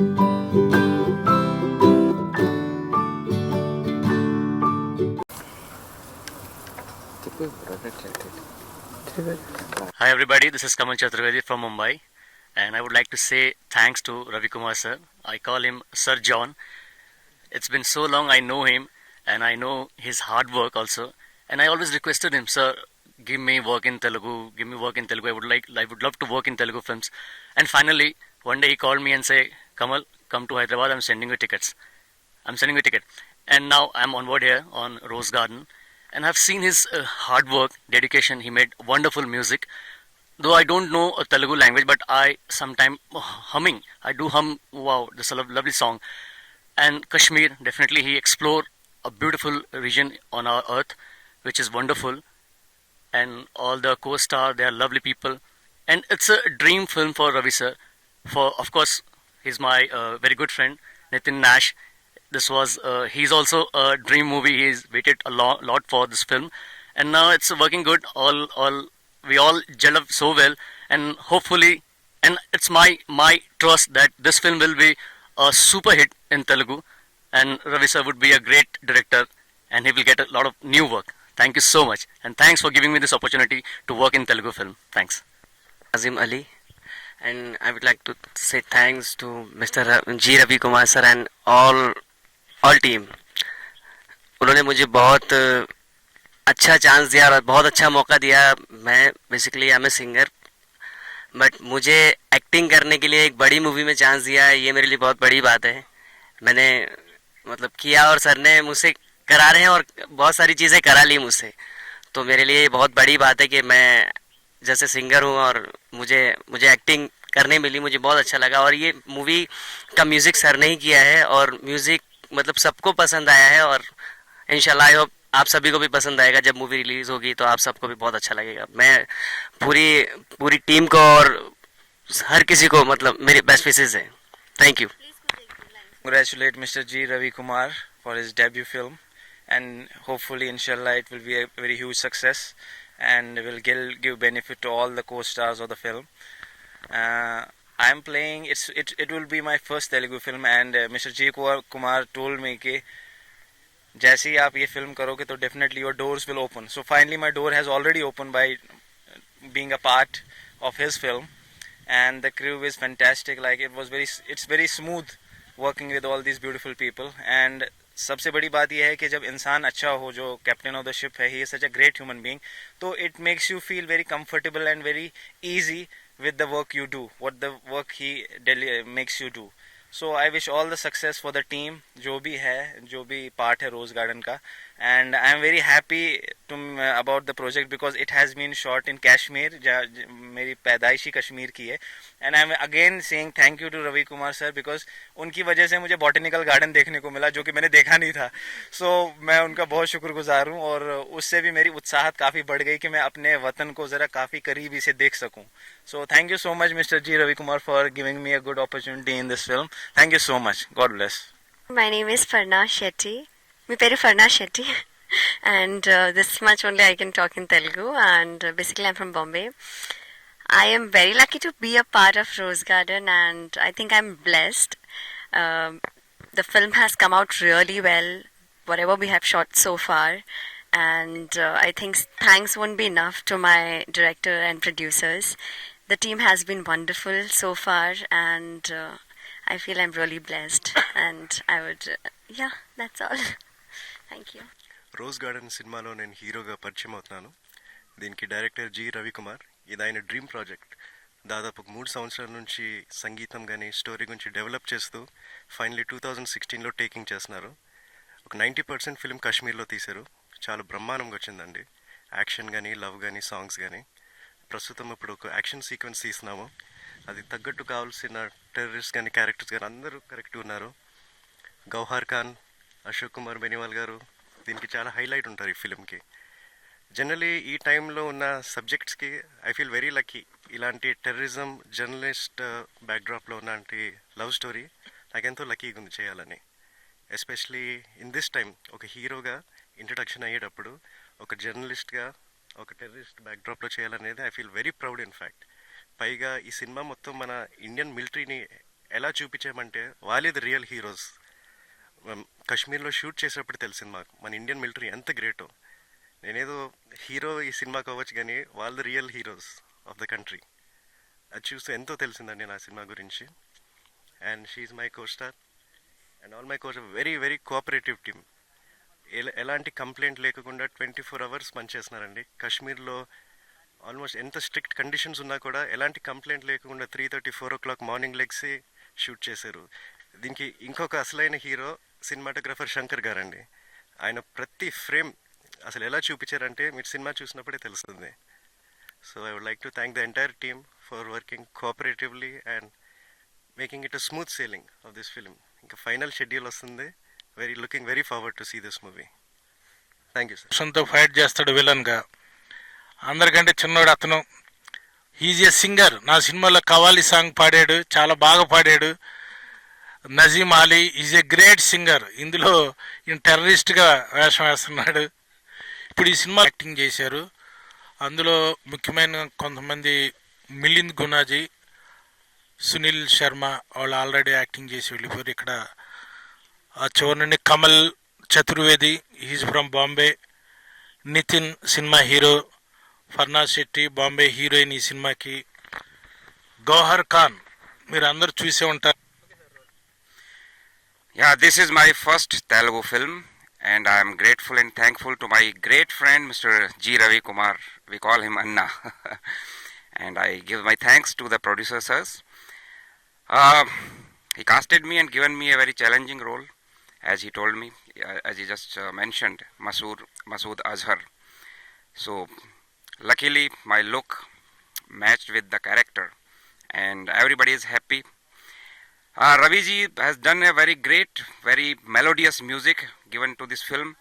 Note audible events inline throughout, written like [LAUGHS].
Hi everybody, this is Kamal Chaturvedi from Mumbai and I would like to say thanks to Ravi Kumar sir. I call him Sir John. It's been so long I know him and I know his hard work also and I always requested him, sir, give me work in Telugu, give me work in Telugu. I would like I would love to work in Telugu films. And finally, one day he called me and say, Kamal, come to Hyderabad, I'm sending you tickets. I'm sending you a ticket. And now I'm on board here on Rose Garden and I've seen his uh, hard work, dedication. He made wonderful music. Though I don't know a Telugu language, but I sometime humming. I do hum. Wow, this is a lovely song. And Kashmir, definitely he explored a beautiful region on our earth, which is wonderful. And all the co-star, they are lovely people. And it's a dream film for Ravi sir. For of course, he's my uh, very good friend Nitin Nash. This was uh, he's also a dream movie. He's waited a lot, lot for this film. And now it's working good. All all we all gel up so well. And hopefully and it's my my trust that this film will be a super hit in telugu. And ravi sir would be a great director. And he will get a lot of new work. Thank you so much. And thanks for giving me this opportunity to work in telugu film. Thanks. Azim Ali, and I would like to say thanks to Mr. G. Ravi Kumar sir and all all team. उन्होंने मुझे बहुत अ, अच्छा chance दिया और बहुत अच्छा मौका दिया मैं basically I am a singer but मुझे एक्टिंग करने के लिए एक बड़ी मूवी में चांस दिया ये मेरे लिए बहुत बड़ी बात है मैंने मतलब किया और सर ने मुझसे करा रहे हैं और बहुत सारी चीज़ें करा ली मुझसे तो मेरे लिए बहुत बड़ी बात है कि मैं जैसे सिंगर हूँ और मुझे मुझे एक्टिंग करने मिली मुझे बहुत अच्छा लगा और ये मूवी का म्यूज़िक सर ने ही किया है और म्यूज़िक मतलब सबको पसंद आया है और इंशाल्लाह आई होप आप सभी को भी पसंद आएगा जब मूवी रिलीज़ होगी तो आप सबको भी बहुत अच्छा लगेगा मैं पूरी पूरी टीम को और हर किसी को मतलब मेरी बेस्ट विशेष है thank you congratulate Mr. G. Ravi Kumar for his debut film, and hopefully, inshallah, it will be a very huge success and will give, give benefit to all the co-stars of the film. Uh, I am playing. It's it it will be my first Telugu film, and uh, Mr. G. Kumar, Kumar told me कि जैसे ही आप ये film करोगे तो definitely your doors will open so finally my door has already open by being a part of his film and the crew is fantastic like it was very it's very smooth working with all these beautiful people and सबसे बड़ी बात यह है कि जब इंसान अच्छा हो, जो कैप्टन ऑफ़ द शिप है he is such a great human being तो it makes you feel very comfortable and very easy with the work you do what the work he makes you do so I wish all the success for the team जो भी है, जो भी part है rose garden का and I am very happy to about the project because it has been shot in Kashmir जहाँ मेरी पैदाइशी कश्मीर की है and I am again saying thank you to Ravi Kumar sir because उनकी वजह से मुझे बॉटनिकल गार्डन देखने को मिला जो कि मैंने देखा नहीं था सो so, मैं उनका बहुत शुक्रगुजार हूँ और उससे भी मेरी उत्साहत काफ़ी बढ़ गई कि मैं अपने वतन को ज़रा काफ़ी करीबी से देख सकूँ so thank you so much mister G Ravi Kumar for giving me a good opportunity in this film thank you so much god bless my name is Farna Shetty My పేరు Farna Shetty. and uh, this much only I can talk in Telugu. And uh, basically, I'm from Bombay. I am very lucky to be a part of Rose Garden, and I think I'm blessed. Um, the film has come out really well, whatever we have shot so far. And uh, I think thanks won't be enough to my director and producers. The team has been wonderful so far, and I feel I'm really blessed, and I would, yeah, that's all. Thank you rose garden సినిమాలో నేను హీరోగా పరిచయం అవుతున్నాను. దీనికి director G Ravikumar ఇది ఆయన dream project. దాదాపు మూడు సంవత్సరాల నుంచి సంగీతం కానీ స్టోరీ గురించి డెవలప్ చేస్తూ ఫైనలీ టూ థౌజండ్ సిక్స్టీన్లో టేకింగ్ చేస్తున్నారు. ఒక నైంటీ పర్సెంట్ ఫిల్మ్ కాశ్మీర్లో తీశారు. చాలా బ్రహ్మాండంగా వచ్చిందండి. యాక్షన్ కానీ లవ్ కానీ సాంగ్స్ కానీ ప్రస్తుతం ఇప్పుడు ఒక యాక్షన్ సీక్వెన్స్ తీస్తున్నాము. అది తగ్గట్టు కావాల్సిన టెర్రరిస్ట్ కానీ క్యారెక్టర్స్ కానీ అందరూ కరెక్ట్ ఉన్నారు. గౌహార్ ఖాన్ అశోక్ కుమార్ బెనివాల్ గారు దీనికి చాలా హైలైట్ ఉంటారు ఈ ఫిలింకి జనరలీ ఈ టైంలో ఉన్న సబ్జెక్ట్స్కి ఐ ఫీల్ వెరీ లక్కీ ఇలాంటి టెర్రరిజం జర్నలిస్ట్ బ్యాక్డ్రాప్లో ఉన్నలాంటి లవ్ స్టోరీ నాకెంతో లక్కీగా ఉంది చేయాలని. ఎస్పెషలీ ఇన్ దిస్ టైం ఒక హీరోగా ఇంట్రడక్షన్ అయ్యేటప్పుడు ఒక జర్నలిస్ట్గా ఒక టెర్రరిస్ట్ బ్యాక్డ్రాప్లో చేయాలనేది I feel very proud in fact పైగా ఈ సినిమా మొత్తం మన ఇండియన్ మిలిటరీని ఎలా చూపించామంటే వాళ్ళే ద రియల్ హీరోస్ కశ్మీర్లో షూట్ చేసేటప్పుడు తెలిసింది మాకు. మన ఇండియన్ మిలిటరీ ఎంత గ్రేటో. నేనేదో హీరో ఈ సినిమా కావచ్చు కానీ వాళ్ళు real heroes of the country. అది చూస్తే ఎంతో తెలిసిందండి నా సినిమా గురించి. And she my co star and all my coach very very cooperative team. ఎలా ఎలాంటి కంప్లైంట్ లేకుండా ట్వంటీ ఫోర్ అవర్స్ పనిచేస్తున్నారండి. కాశ్మీర్లో ఆల్మోస్ట్ ఎంత స్ట్రిక్ట్ కండిషన్స్ ఉన్నా కూడా ఎలాంటి కంప్లైంట్ లేకుండా three thirty four o'clock morning లెగ్సి shoot చేశారు. దీనికి ఇంకొక అసలైన హీరో సినిమాటోగ్రఫర్ శంకర్ గారండి. ఆయన ప్రతి ఫ్రేమ్ అసలు ఎలా చూపించారంటే మీరు సినిమా చూసినప్పుడే తెలుస్తుంది. So I would like to thank the entire team for working cooperatively and making it a smooth sailing of this film ఇంకా ఫైనల్ షెడ్యూల్ వస్తుంది. Very looking very forward to see this movie thank you sir సొంత fight చేస్తాడు విలన్గా. అందరికంటే చిన్నోడు అతను. Is a singer నా సినిమాలో కవాలి సాంగ్ పాడాడు. చాలా బాగా పాడాడు. Nazim Ali is a great singer. ఇందులో ఈయన టెర్రరిస్ట్గా వేషం వేస్తున్నాడు. ఇప్పుడు ఈ సినిమా యాక్టింగ్ చేశారు. అందులో ముఖ్యమైన కొంతమంది మిలింద్ గునాజీ సునీల్ శర్మ వాళ్ళు ఆల్రెడీ యాక్టింగ్ చేసి వెళ్ళిపోయారు. ఇక్కడ ఆ చివరి Kamal Chaturvedi is from Bombay. Nitin cinema hero. Farna Shetty Bombay heroine ఈ సినిమాకి. గౌహర్ ఖాన్. మీరు అందరు చూసే ఉంటారు. Yeah, this is my first Telugu film, and I am grateful and thankful to my great friend Mr. G. Ravi Kumar. We call him Anna, [LAUGHS] and I give my thanks to the producers. Uh, he casted me and given me a very challenging role, as he told me, uh, as he just uh, mentioned, Masood Masood Azhar. So, luckily, my look matched with the character, and everybody is happy. Uh, Ravi has done a very great, very melodious music given to this film.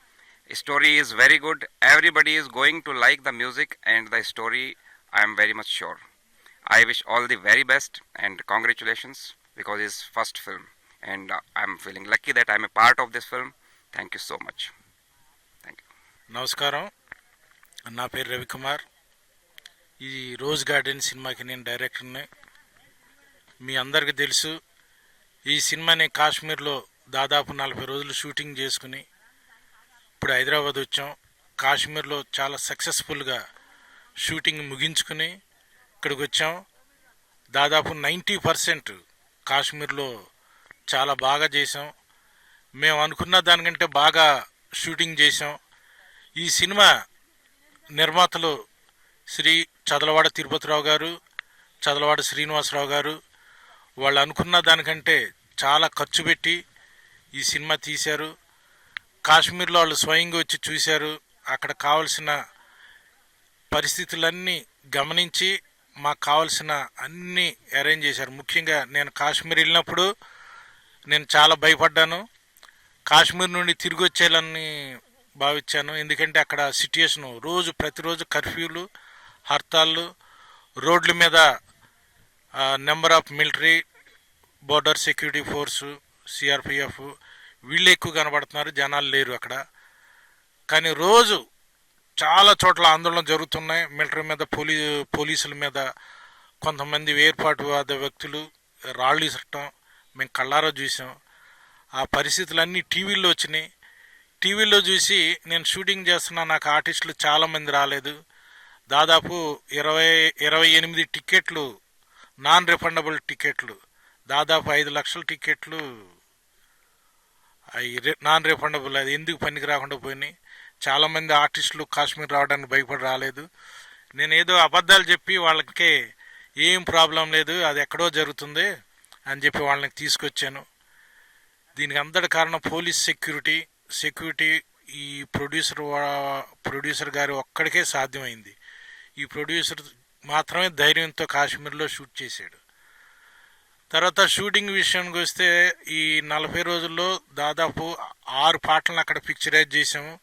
Story is very good. Everybody is going to like the music and the story. I am very much sure. I wish all the very best and congratulations because it's first film and uh, I'm feeling lucky that I'm a part of this film. Thank you so much. Thank you. నమస్కారం నా పేరు రవికుమార్ ఈ rose garden సినిమాకి నేను డైరెక్టర్ని మీ అందరికీ తెలుసు ఈ సినిమాని కాశ్మీర్లో దాదాపు నలభై రోజులు షూటింగ్ చేసుకుని ఇప్పుడు హైదరాబాద్ వచ్చాం. కాశ్మీర్లో చాలా సక్సెస్ఫుల్గా షూటింగ్ ముగించుకుని ఇక్కడికి వచ్చాం. దాదాపు నైంటీ పర్సెంట్ కాశ్మీర్లో చాలా బాగా చేసాం మేము అనుకున్న దానికంటే బాగా షూటింగ్ చేసాం ఈ సినిమా నిర్మాతలు శ్రీ చదలవాడ తిరుపతిరావు గారు చదలవాడ శ్రీనివాసరావు గారు వాళ్ళు అనుకున్న దానికంటే చాలా ఖర్చు పెట్టి ఈ సినిమా తీశారు. కాశ్మీర్లో వాళ్ళు స్వయంగా వచ్చి చూశారు. అక్కడ కావలసిన పరిస్థితులన్నీ గమనించి మాకు కావలసిన అన్నీ అరేంజ్ చేశారు. ముఖ్యంగా నేను కాశ్మీర్ వెళ్ళినప్పుడు నేను చాలా భయపడ్డాను. కాశ్మీర్ నుండి తిరిగి వచ్చేయాలని భావించాను. ఎందుకంటే అక్కడ సిట్యుయేషన్ రోజు ప్రతిరోజు కర్ఫ్యూలు హర్తాళ్ళు రోడ్ల మీద number of military border security force CRPF వీళ్ళు ఎక్కువ కనబడుతున్నారు జనాలు లేరు అక్కడ. కానీ రోజు చాలా చోట్ల ఆందోళన జరుగుతున్నాయి. మిలిటరీ మీద పోలీ పోలీసుల మీద కొంతమంది ఏర్పాటువాద వ్యక్తులు రాళ్ళు ఇసరటం మేము కళ్ళారా చూసాం. ఆ పరిస్థితులన్నీ టీవీల్లో వచ్చినాయి. టీవీలో చూసి నేను షూటింగ్ చేస్తున్నా నాకు ఆర్టిస్టులు చాలామంది రాలేదు. దాదాపు ఇరవై ఇరవై ఎనిమిది టికెట్లు నాన్ రిఫండబుల్ టికెట్లు దాదాపు ఐదు లక్షల టికెట్లు అవి రి- నాన్ రిఫండబుల్. అది ఎందుకు పనికి రాకుండా పోయినాయి? చాలామంది ఆర్టిస్టులు కాశ్మీర్ రావడానికి భయపడి రాలేదు. నేను ఏదో అబద్ధాలు చెప్పి వాళ్ళకి ఏం ప్రాబ్లం లేదు అది ఎక్కడో జరుగుతుంది అని చెప్పి వాళ్ళని తీసుకొచ్చాను. దీనికి అంతటి కారణం పోలీస్ సెక్యూరిటీ. సెక్యూరిటీ ఈ ప్రొడ్యూసర్ ప్రొడ్యూసర్ గారి ఒక్కడికే సాధ్యమైంది. ఈ ప్రొడ్యూసర్ మాత్రమే ధైర్యంతో కాశ్మీర్లో షూట్ చేశాడు. తర్వాత షూటింగ్ విషయానికి వస్తే ఈ నలభై రోజుల్లో దాదాపు ఆరు పాటలను అక్కడ పిక్చరైజ్ చేసాము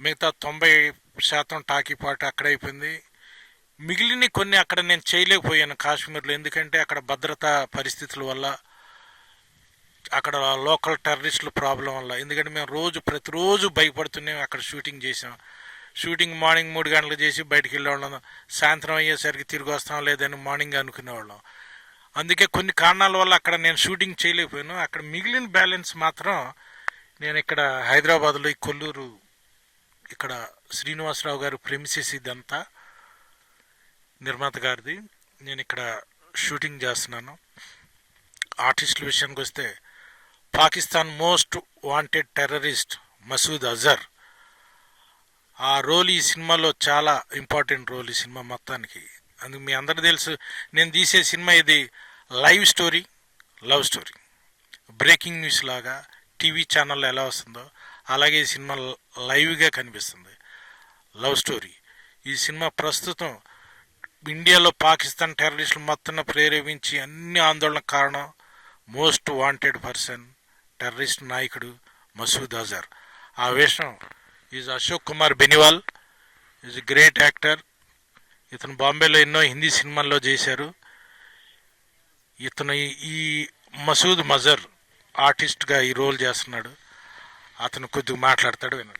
మిగతా తొంభై శాతం టాకీ పాట అక్కడ అయిపోయింది. మిగిలిన కొన్ని అక్కడ నేను చేయలేకపోయాను కాశ్మీర్లో ఎందుకంటే అక్కడ భద్రతా పరిస్థితుల వల్ల అక్కడ లోకల్ టెర్రరిస్టుల ప్రాబ్లం వల్ల. ఎందుకంటే మేము రోజు ప్రతిరోజు భయపడుతూనే అక్కడ షూటింగ్ చేసాం షూటింగ్ మార్నింగ్ మూడు గంటలకు చేసి బయటికి వెళ్ళేవాళ్ళం. సాయంత్రం అయ్యేసరికి తిరిగి వస్తాం లేదని మార్నింగ్ అనుకునేవాళ్ళం. అందుకే కొన్ని కారణాల వల్ల అక్కడ నేను షూటింగ్ చేయలేకపోయాను. అక్కడ మిగిలిన బ్యాలెన్స్ మాత్రం నేను ఇక్కడ హైదరాబాద్లో ఈ కొల్లూరు ఇక్కడ శ్రీనివాసరావు గారు ప్రెమిసెస్ ఇదంతా నిర్మాత గారిది. నేను ఇక్కడ షూటింగ్ చేస్తున్నాను. ఆర్టిస్టుల విషయానికి వస్తే Pakistan most wanted terrorist Masood Azhar. ఆ రోల్ ఈ సినిమాలో చాలా ఇంపార్టెంట్ రోల్ ఈ సినిమా మొత్తానికి. అందుకు మీ అందరికీ తెలుసు నేను తీసే సినిమా ఇది live story love story. Breaking news లాగా టీవీ ఛానల్లో ఎలా వస్తుందో అలాగే ఈ సినిమా లైవ్గా కనిపిస్తుంది. Love story. ఈ సినిమా ప్రస్తుతం ఇండియాలో పాకిస్తాన్ టెర్రరిస్టులు మొత్తం ప్రేరేపించి అన్ని ఆందోళన కారణం మోస్ట్ వాంటెడ్ పర్సన్ టెర్రరిస్ట్ నాయకుడు మసూద్ అజర్. ఆ వేషం is Ashok Kumar Beniwal is great actor. ఇతను బాంబేలో ఎన్నో హిందీ సినిమాల్లో చేశారు. ఇతను ఈ- మసూద్ మజర్ ఆర్టిస్ట్గా ఈ రోల్ చేస్తున్నాడు. అతను కొద్దిగా మాట్లాడతాడు వినండి.